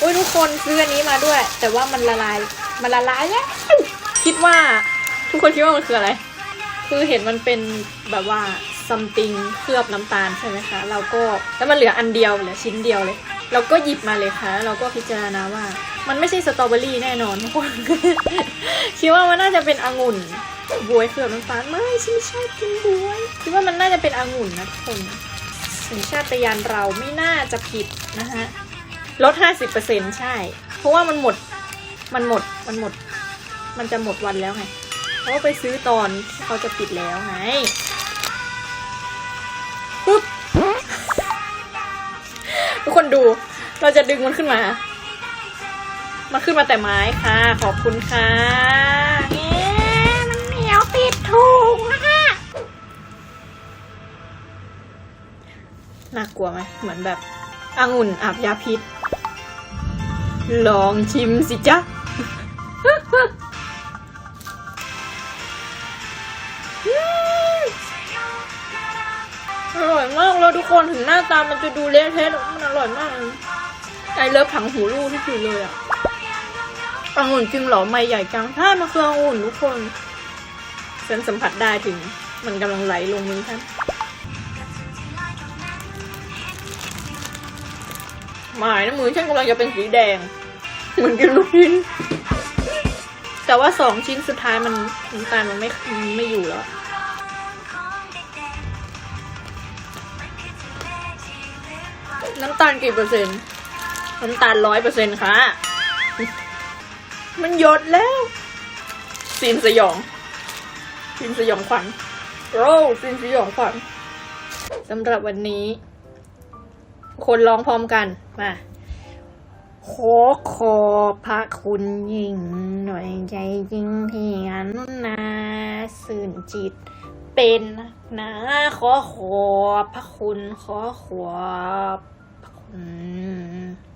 โอ้ยทุกคนซื้ออันนี้มาด้วย แต่ว่ามันละลาย มันละลายแล้ว คิดว่าทุกคนคิดว่ามันคืออะไร คือเห็นมันเป็นแบบว่า something เคลือบน้ำตาลใช่ไหมคะ เราก็แล้วมันเหลืออันเดียวเหลือชิ้นเดียวเลย เราก็หยิบมาเลยค่ะแล้วเราก็พิจารณาว่า มันไม่ใช่สตรอเบอรี่แน่นอนทุกคนคิดว่ามันน่าจะเป็นองุ่นบวยเคลือบน้ำตาลไม่ฉันไม่ชอบกินบวยคิดว่ามันน่าจะเป็นองุ่นนะทุกคนสัญชาตญาณเราไม่น่าจะผิดนะฮะ ลด50%ใช่ เพราะว่ามันหมด มันหมด มันหมด มันจะหมดวันแล้วไง เพราะว่าไปซื้อตอนเขาจะปิดแล้วไง ปุ๊บ ทุกคนดู เราจะดึงมันขึ้นมา มันขึ้นมาแต่ไม้ค่ะ ขอบคุณค่ะเอ๊มันเหนียวติดถุงนะคะน่ากลัวไหม เหมือนแบบองุ่นอาบยาพิษ ลองชิมสิจ๊ะ อร่อยมากเลยทุกคนถึงหน้าตามันจะดูเละเทะแต่มันอร่อยมากไอเลิฟถังหูลูกที่สุดเลยอะองุ่นจริงเหรอไม่ใหญ่จังใช่มันคือองุ่นทุกคนฉันสัมผัสได้ถึง มันกำลังไหลลงมือฉันหมายนะมือฉันกำลังจะเป็นสีแดง เหมือนกินลูกชิ้น แต่ว่าสองชิ้นสุดท้ายมันน้ำตาลมันไม่มันไม่อยู่แล้วน้ำตาลกี่เปอร์เซ็นต์ น้ำตาลร้อยเปอร์เซ็นต์ค่ะ มันหยดแล้วซีนสยองซีนสยองขวัญโอ้ซีนสยองขวัญสำหรับวันนี้ คนร้องพร้อมกัน มา ขอขอบพระคุณยิ่งหน่วยใจจริงที่อนุนาสื่นจิต เป็นนะขอขอบพระคุณขอขอบพระคุณ